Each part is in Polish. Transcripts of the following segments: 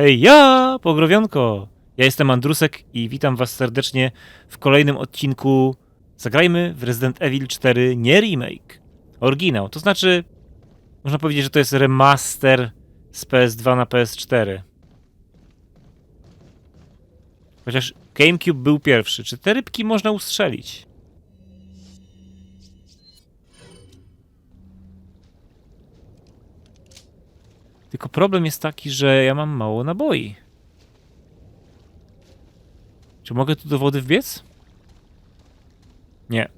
Hej, ja, pogrowionko! Ja jestem Andrusek i witam was serdecznie w kolejnym odcinku Zagrajmy w Resident Evil 4 nie remake, oryginał. To znaczy, można powiedzieć, że to jest remaster z PS2 na PS4. Chociaż GameCube był pierwszy. Czy te rybki można ustrzelić? Tylko problem jest taki, że ja mam mało naboi. Czy mogę tu do wody wbiec? Nie.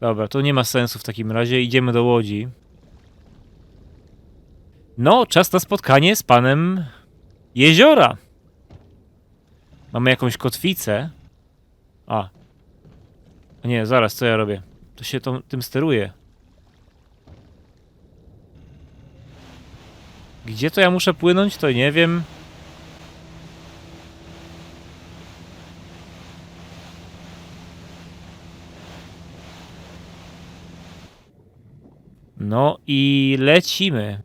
Dobra, to nie ma sensu w takim razie. Idziemy do łodzi. No, czas na spotkanie z panem jeziora. Mamy jakąś kotwicę. A. Nie, zaraz, co ja robię? To się tą, tym steruje. Gdzie to ja muszę płynąć, to nie wiem. No i lecimy.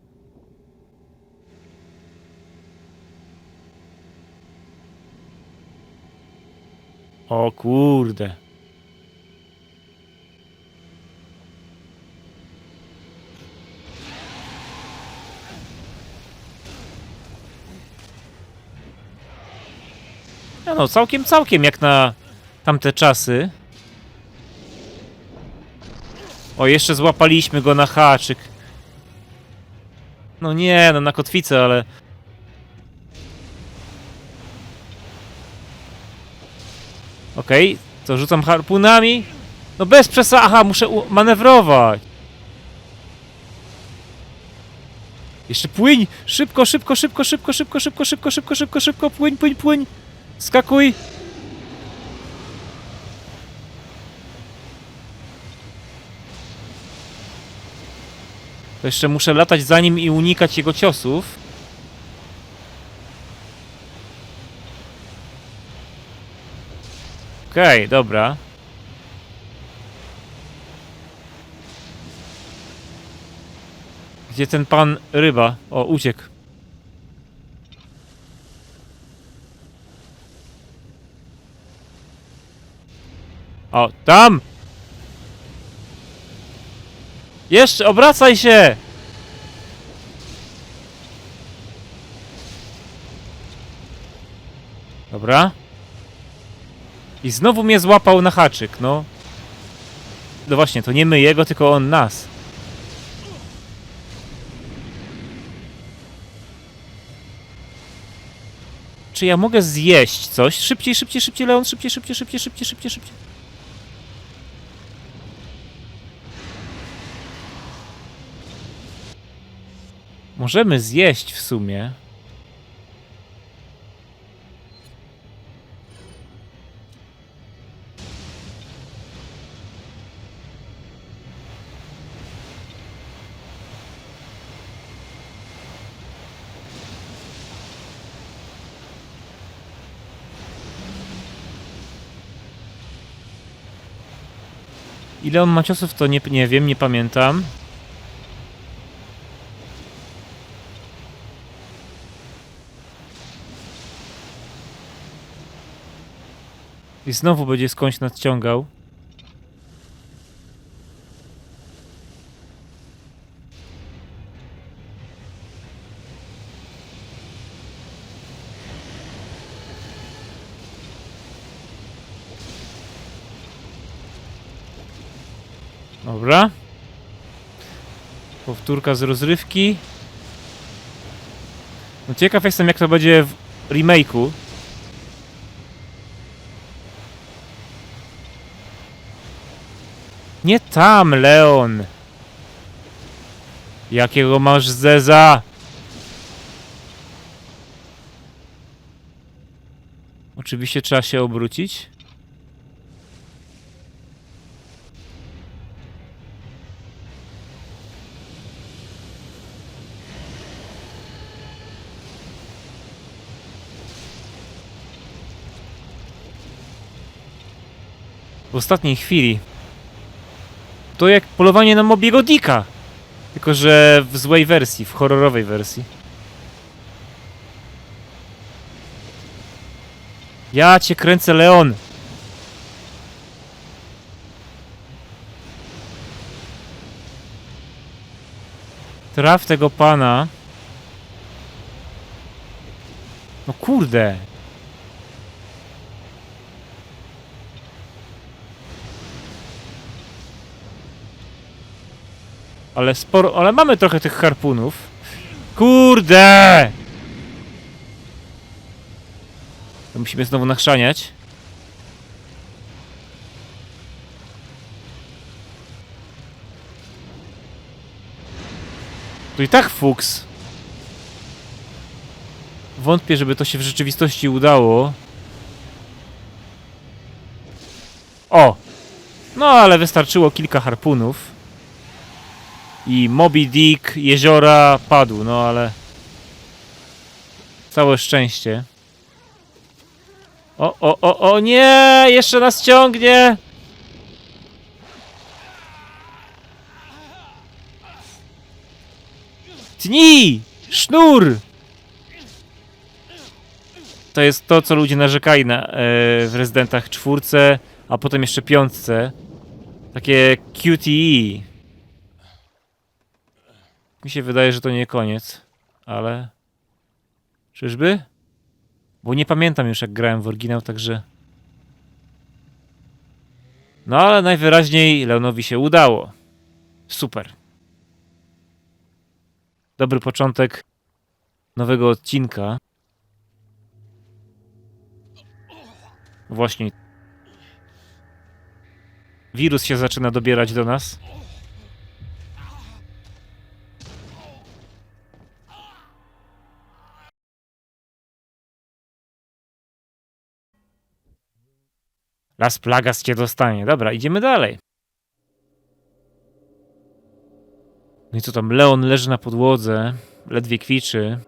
O kurde. No, no, całkiem, całkiem jak na tamte czasy. O, jeszcze złapaliśmy go na haczyk. No nie, no na kotwicę, ale... Okej, to rzucam harpunami. No bez przesady, aha, muszę manewrować. Jeszcze płyń! Szybko, szybko, szybko, szybko, szybko, szybko, szybko, szybko, szybko, szybko, płyń, płyń, płyń! Skakuj! To jeszcze muszę latać za nim i unikać jego ciosów. Okej, dobra. Gdzie ten pan ryba? O, uciekł. O, tam! Jeszcze, obracaj się! Dobra. I znowu mnie złapał na haczyk, no. No właśnie, to nie my jego, tylko on nas. Czy ja mogę zjeść coś? Szybciej, szybciej, szybciej, Leon, szybciej, szybciej, szybciej, szybciej, szybciej, szybciej. Możemy zjeść w sumie. Ile on ma ciosów, to nie, nie wiem, nie pamiętam. I znowu będzie skądś nadciągał. Dobra. Powtórka z rozrywki. No ciekaw jestem jak to będzie w remake'u. Nie tam, Leon! Jakiego masz zeza? Oczywiście trzeba się obrócić. W ostatniej chwili to jak polowanie na Mobiego Dicka. Tylko, że w złej wersji, w horrorowej wersji. Ja cię kręcę, Leon! Traf tego pana. No kurde, Ale sporo, ale mamy trochę tych harpunów. Kurde! To musimy znowu nachrzaniać. To i tak fuks. Wątpię, żeby to się w rzeczywistości udało. O! No, ale wystarczyło kilka harpunów. I Moby Dick, jeziora padł, no ale... Całe szczęście. O, o, o, o nie! Jeszcze nas ciągnie! Tnij! Sznur! To jest to, co ludzie narzekali na, e, w Rezydentach czwórce, a potem jeszcze piątce. Takie QTE. Mi się wydaje, że to nie koniec, ale... Czyżby? Bo nie pamiętam już jak grałem w oryginał, także... No ale najwyraźniej Leonowi się udało. Super. Dobry początek nowego odcinka. Właśnie. Wirus się zaczyna dobierać do nas. Las Plagas cię dostanie. Dobra, idziemy dalej. No i co tam? Leon leży na podłodze, ledwie kwiczy.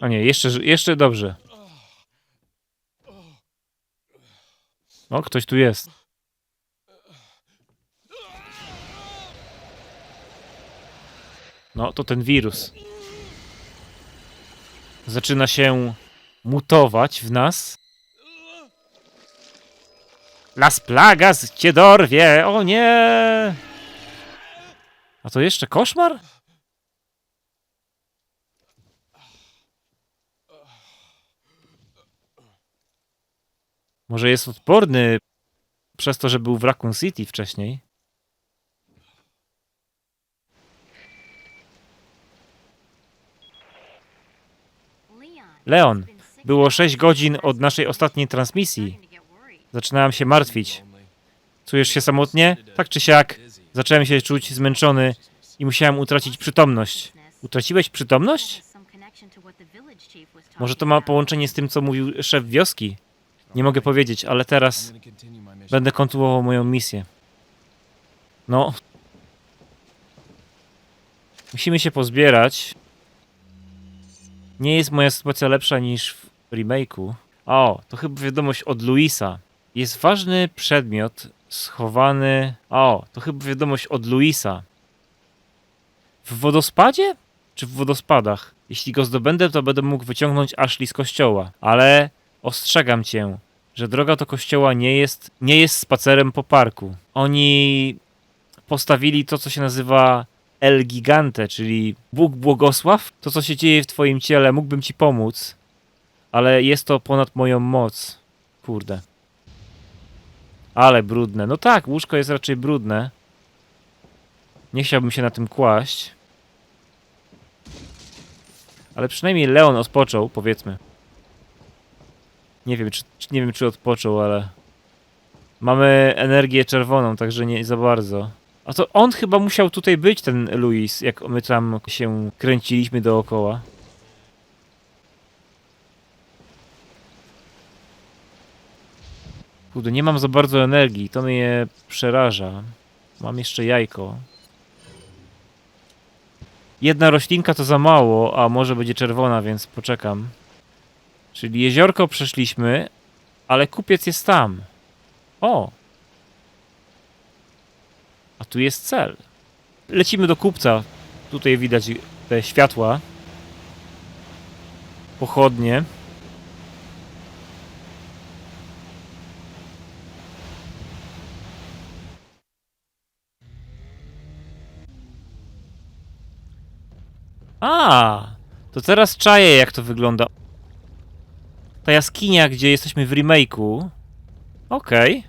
A nie, jeszcze, jeszcze dobrze. O, ktoś tu jest. No, to ten wirus. Zaczyna się mutować w nas. Las Plagas cię dorwie! O nie! A to jeszcze koszmar? Może jest odporny przez to, że był w Raccoon City wcześniej? Leon, było 6 godzin od naszej ostatniej transmisji. Zaczynałem się martwić. Czujesz się samotnie? Tak czy siak, zacząłem się czuć zmęczony i musiałem utracić przytomność. Utraciłeś przytomność? Może to ma połączenie z tym, co mówił szef wioski? Nie mogę powiedzieć, ale teraz będę kontynuował moją misję. No. Musimy się pozbierać. Nie jest moja sytuacja lepsza niż w remake'u. O, to chyba wiadomość od Luisa. Jest ważny przedmiot schowany. O, to chyba wiadomość od Luisa. W wodospadzie? Czy w wodospadach? Jeśli go zdobędę, to będę mógł wyciągnąć Ashley z kościoła. Ale ostrzegam cię, że droga do kościoła nie jest, nie jest spacerem po parku. Oni postawili to, co się nazywa El Gigante, czyli Bóg błogosław. To, co się dzieje w twoim ciele, mógłbym ci pomóc, ale jest to ponad moją moc. Kurde. Ale brudne. No tak, łóżko jest raczej brudne. Nie chciałbym się na tym kłaść. Ale przynajmniej Leon odpoczął, powiedzmy. Nie wiem, czy, nie wiem, czy odpoczął, ale... Mamy energię czerwoną, także nie za bardzo. A to on chyba musiał tutaj być, ten Luis, jak my tam się kręciliśmy dookoła. Kurde, nie mam za bardzo energii, to mnie przeraża. Mam jeszcze jajko. Jedna roślinka to za mało, a może będzie czerwona, więc poczekam. Czyli jeziorko przeszliśmy, ale kupiec jest tam. O! A tu jest cel. Lecimy do kupca. Tutaj widać te światła. Pochodnie. A, to teraz czaję jak to wygląda. Ta jaskinia, gdzie jesteśmy w remake'u. Okej.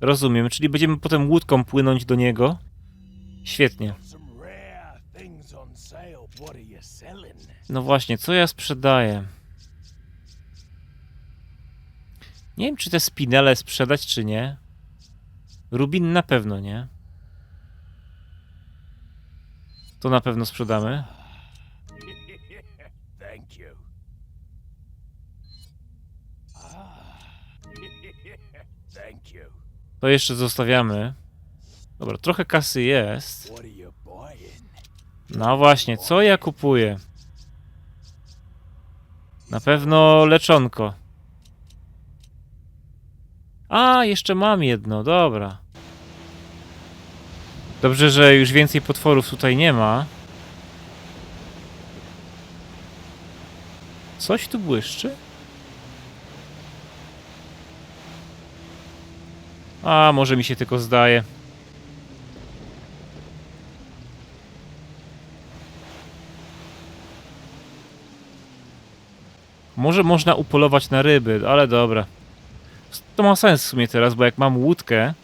Rozumiem, czyli będziemy potem łódką płynąć do niego. Świetnie. No właśnie, co ja sprzedaję? Nie wiem, czy te spinele sprzedać, czy nie. Rubin na pewno nie. To na pewno sprzedamy. To jeszcze zostawiamy. Dobra, trochę kasy jest. No właśnie, co ja kupuję? Na pewno leczonko. A, jeszcze mam jedno, dobra. Dobrze, że już więcej potworów tutaj nie ma. Coś tu błyszczy? A, może mi się tylko zdaje. Może można upolować na ryby, ale dobra. To ma sens w sumie teraz, bo jak mam łódkę,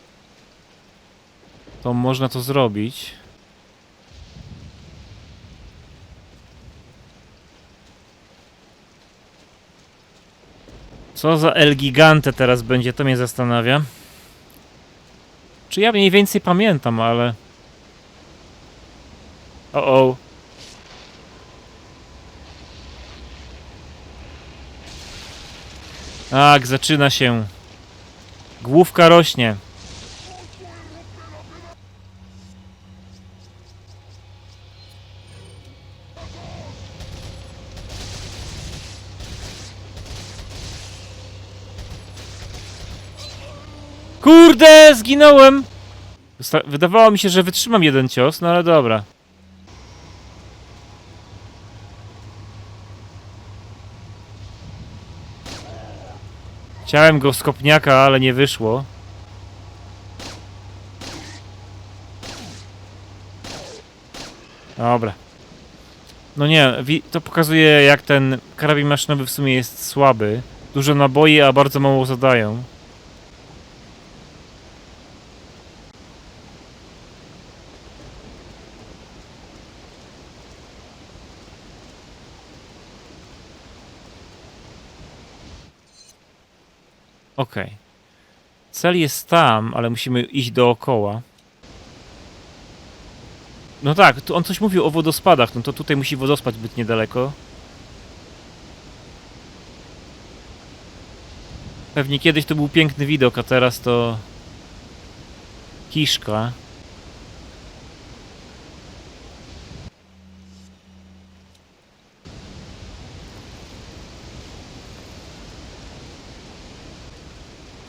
to można to zrobić. Co za El Gigante teraz będzie, to mnie zastanawia. Czy ja mniej więcej pamiętam, ale... O, o. Tak, zaczyna się. Główka rośnie. Kurde, zginąłem! Wydawało mi się, że wytrzymam jeden cios, no ale dobra. Chciałem go z kopniaka, ale nie wyszło. Dobra. No nie, to pokazuje jak ten karabin maszynowy w sumie jest słaby. Dużo naboi, a bardzo mało zadają. Okej. Cel jest tam, ale musimy iść dookoła. No tak, tu on coś mówił o wodospadach, no to tutaj musi wodospad być niedaleko. Pewnie kiedyś to był piękny widok, a teraz to... Kiszka.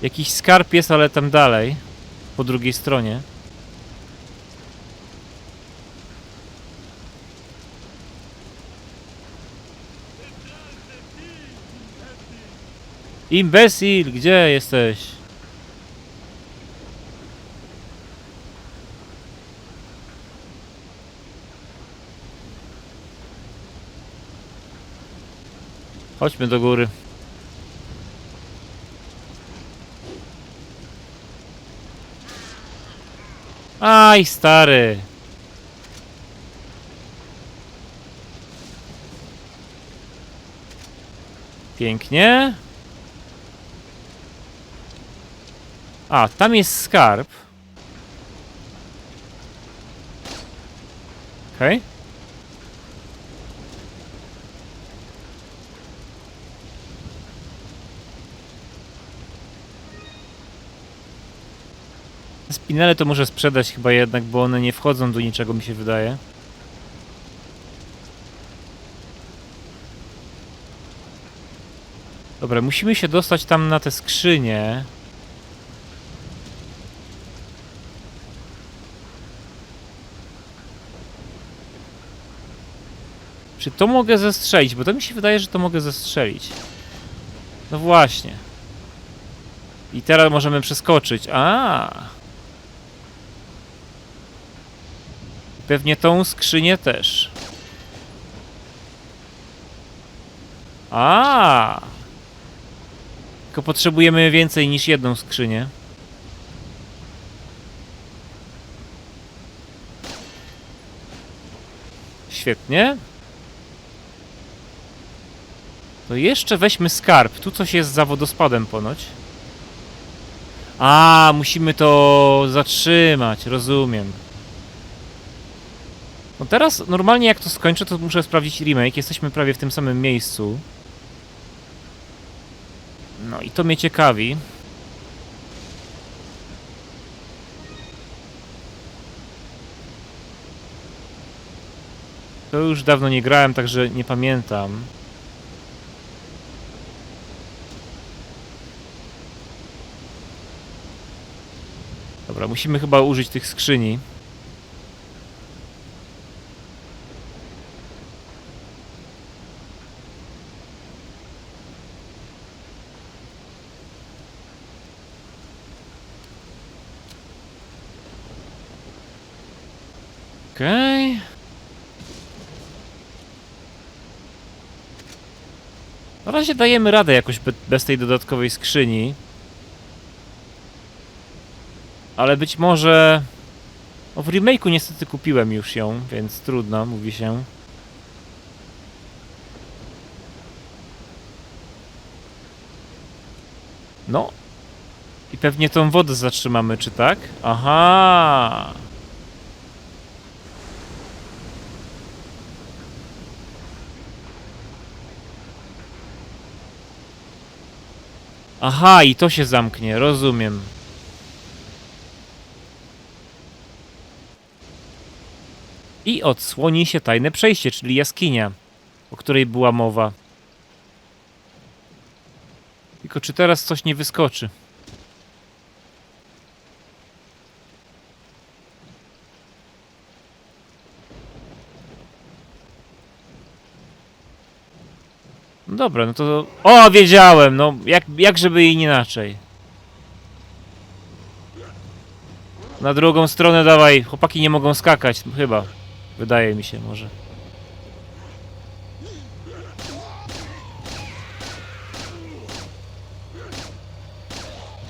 Jakiś skarb jest, ale tam dalej. Po drugiej stronie. Imbesil, gdzie jesteś? Chodźmy do góry. Aj, stary. Pięknie. A, tam jest skarb. Okej. Spinele to może sprzedać chyba jednak, bo one nie wchodzą do niczego, mi się wydaje. Dobra, musimy się dostać tam na te skrzynie. Czy to mogę zestrzelić? Bo to mi się wydaje, że to mogę zestrzelić. No właśnie. I teraz możemy przeskoczyć. A. Pewnie tą skrzynię też. A. Tylko potrzebujemy więcej niż jedną skrzynię. Świetnie. To jeszcze weźmy skarb. Tu coś jest za wodospadem ponoć. A, musimy to zatrzymać, rozumiem. No teraz normalnie jak to skończę, to muszę sprawdzić remake. Jesteśmy prawie w tym samym miejscu. No i to mnie ciekawi. To już dawno nie grałem, także nie pamiętam. Dobra, musimy chyba użyć tych skrzyni. Okej. Na razie dajemy radę jakoś be- bez tej dodatkowej skrzyni. Ale być może... O, w remake'u niestety kupiłem już ją, więc trudno, mówi się. No. I pewnie tą wodę zatrzymamy, czy tak? Aha. Aha, i to się zamknie, rozumiem. I odsłoni się tajne przejście, czyli jaskinia, o której była mowa. Tylko czy teraz coś nie wyskoczy? No dobra, no to... O, wiedziałem! No, jak, jak żeby inaczej. Na drugą stronę dawaj. Chłopaki nie mogą skakać, chyba. Wydaje mi się, może.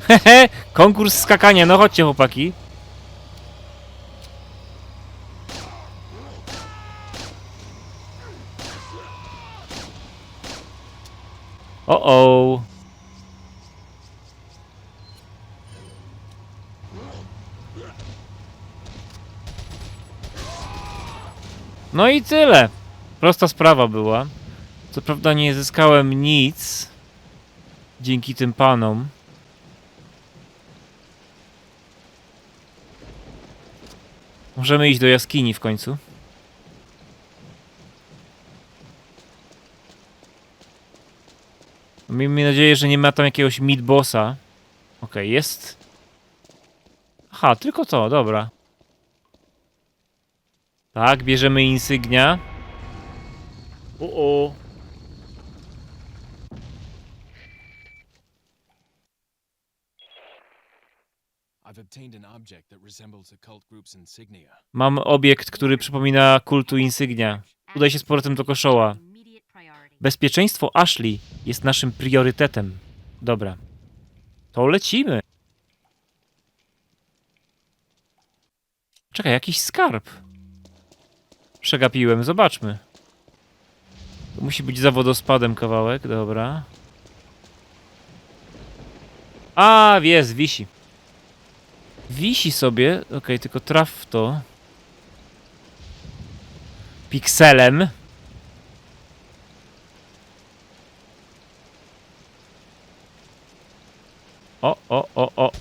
Hehe, konkurs skakania, no chodźcie chłopaki. O o. No i tyle. Prosta sprawa była. Co prawda nie zyskałem nic dzięki tym panom. Możemy iść do jaskini w końcu. Miejmy nadzieję, że nie ma tam jakiegoś mid-bossa. Okej, jest. Aha, tylko to, dobra. Tak, bierzemy insygnia. O, o. Mam obiekt, który przypomina kultu insygnia. Udaj się z powrotem do koszoła. Bezpieczeństwo Ashley jest naszym priorytetem. Dobra. To lecimy. Czekaj, jakiś skarb. Przegapiłem, zobaczmy. To musi być za wodospadem kawałek, dobra. A, jest, wisi. Wisi sobie, okej, tylko traf to. Pikselem. O, o, o, o.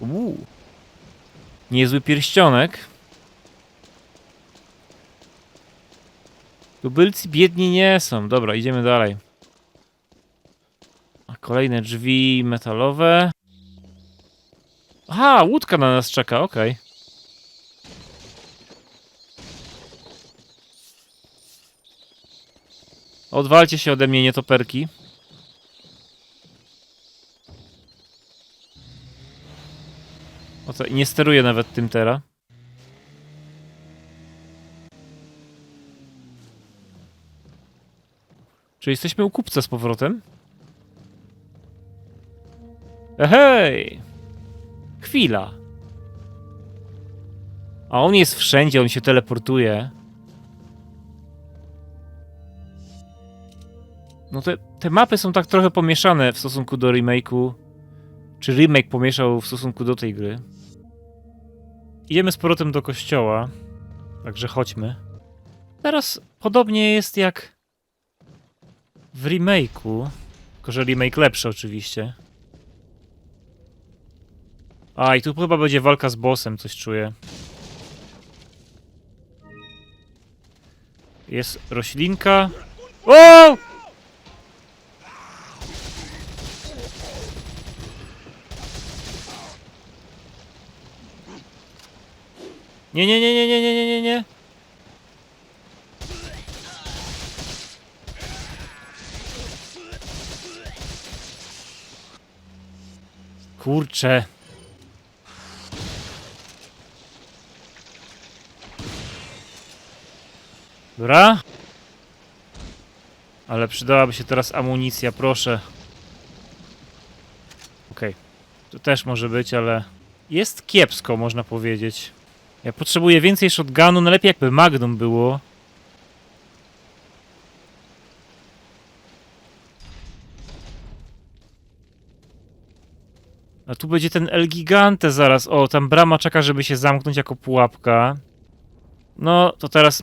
Uuu. Niezły pierścionek. Tubylcy biedni nie są. Dobra, idziemy dalej. A kolejne drzwi metalowe. Aha, łódka na nas czeka, okej. Odwalcie się ode mnie, nietoperki. O co? Nie steruję nawet tym teraz. Czy jesteśmy u kupca z powrotem? Hej! Chwila. A on jest wszędzie, on się teleportuje. Te, te mapy są tak trochę pomieszane w stosunku do remake'u. Czy remake pomieszał w stosunku do tej gry? Idziemy z powrotem do kościoła. Także chodźmy. Teraz podobnie jest jak w remake'u. Tylko, że remake lepszy oczywiście. A, i tu chyba będzie walka z bossem, coś czuję. Jest roślinka. O! Nie, nie, nie, nie, nie, nie, nie, nie, nie. Kurczę. Dobra. Ale przydałaby się teraz amunicja, proszę. Okej. To też może być, ale... Jest kiepsko, można powiedzieć. Ja potrzebuję więcej shotgunu, najlepiej jakby Magnum było. A tu będzie ten El Gigante zaraz. O, tam brama czeka, żeby się zamknąć jako pułapka. No, to teraz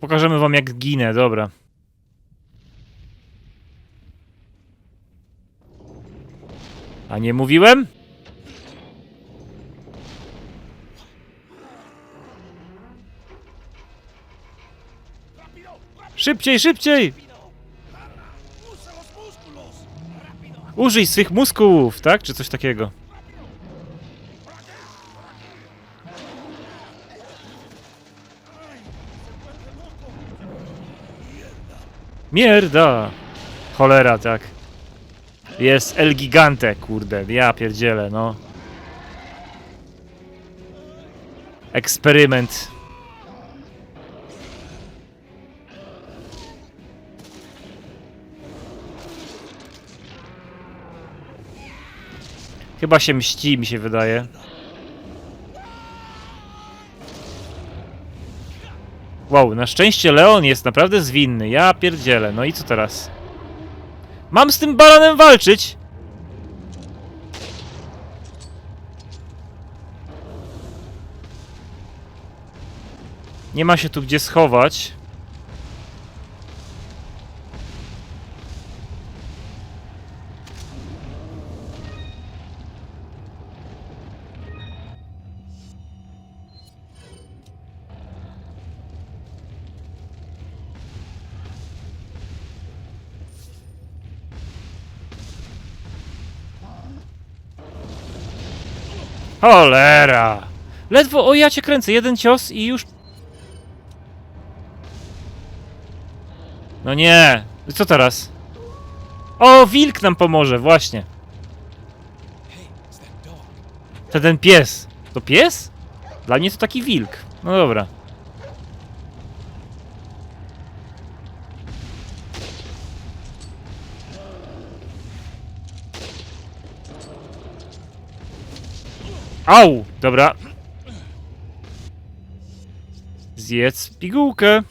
pokażemy wam jak ginę, dobra. A nie mówiłem? Szybciej, szybciej! Użyj swych mózgów, tak? Czy coś takiego. Mierda! Cholera, tak. Jest El Gigante, kurde. Ja pierdzielę, no. Eksperyment. Chyba się mści, mi się wydaje. Wow, na szczęście Leon jest naprawdę zwinny. Ja pierdzielę. No i co teraz? Mam z tym baranem walczyć? Nie ma się tu gdzie schować. Cholera! Ledwo, o ja cię kręcę, jeden cios i już... No nie! Co teraz? O, wilk nam pomoże, właśnie. To ten pies. To pies? Dla mnie to taki wilk. No dobra. Au! Dobra. Zjedz pigułkę.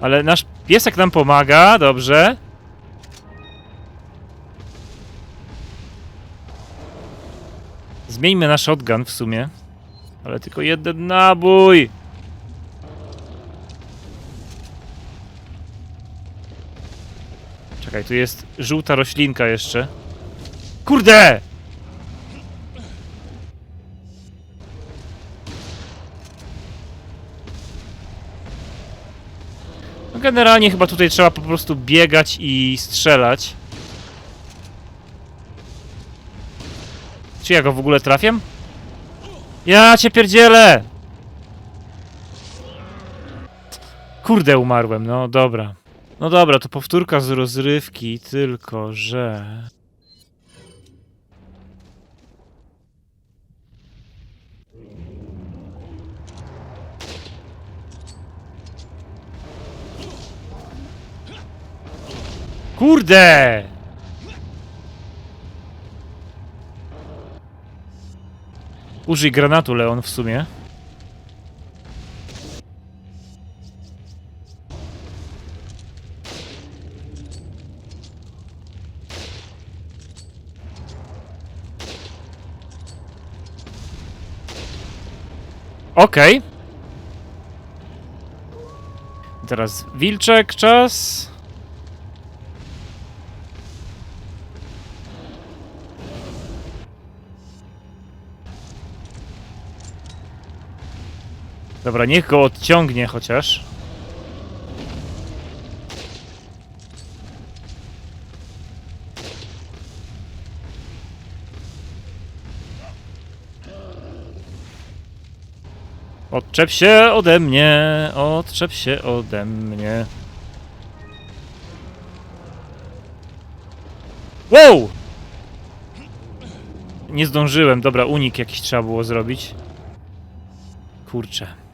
Ale nasz piesek nam pomaga, dobrze. Zmieńmy na shotgun w sumie. Ale tylko jeden nabój. Czekaj, tu jest żółta roślinka jeszcze. Kurde! No generalnie chyba tutaj trzeba po prostu biegać i strzelać. Czy ja go w ogóle trafiam? Ja cię pierdzielę! Kurde, umarłem, no dobra. No dobra, to powtórka z rozrywki, tylko że... Kurde! Użyj granatu, Leon, w sumie. Okej. Teraz wilczek, czas. Dobra, niech go odciągnie chociaż. Odczep się ode mnie, odczep się ode mnie. Wow! Nie zdążyłem, dobra, unik jakiś trzeba było zrobić. Kurczę.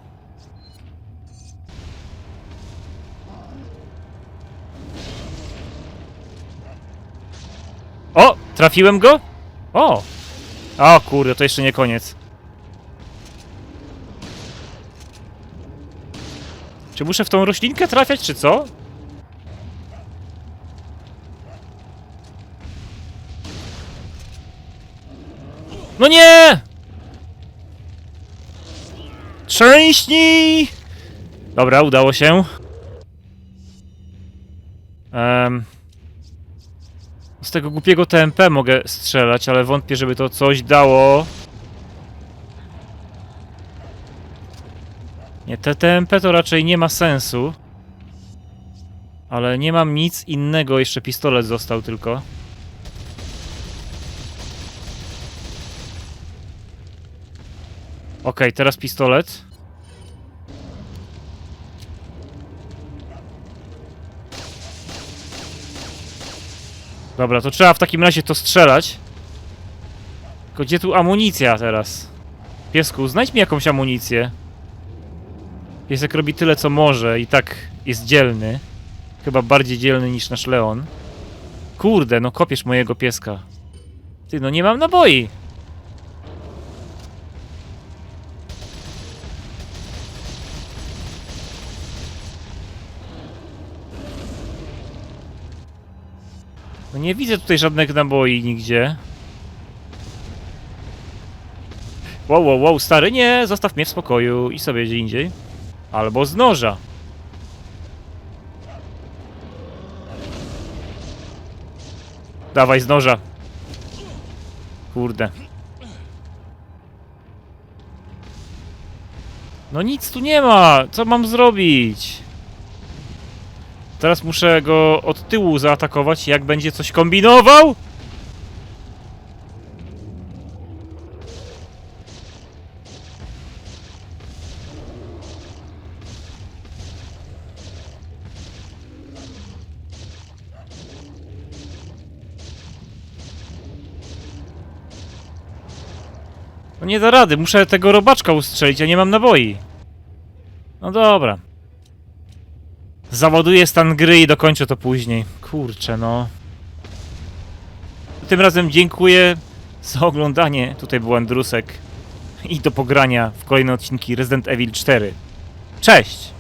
O! Trafiłem go? O! O kurde, to jeszcze nie koniec. Czy muszę w tą roślinkę trafiać, czy co? No nie! Trzęśnij! Dobra, udało się. Z tego głupiego TMP mogę strzelać, ale wątpię, żeby to coś dało. Nie, te TMP to raczej nie ma sensu. Ale nie mam nic innego, jeszcze pistolet został tylko. Okej, teraz pistolet. Dobra, to trzeba w takim razie to strzelać. Tylko gdzie tu amunicja teraz? Piesku, znajdź mi jakąś amunicję. Piesek robi tyle co może i tak jest dzielny. Chyba bardziej dzielny niż nasz Leon. Kurde, no kopiesz mojego pieska. Ty, no nie mam naboi. Nie widzę tutaj żadnych naboi nigdzie. Wow, wow, wow, stary, nie, zostaw mnie w spokoju i sobie gdzie indziej. Albo z noża. Dawaj z noża. Kurde. No nic tu nie ma. Co mam zrobić? Teraz muszę go od tyłu zaatakować, jak będzie coś kombinował. No nie da rady, muszę tego robaczka ustrzelić, ja nie mam naboi. No dobra. Zawoduję stan gry i dokończę to później. Kurczę, no. Tym razem dziękuję za oglądanie. Tutaj był Andrusek. I do pogrania w kolejne odcinki Resident Evil 4. Cześć!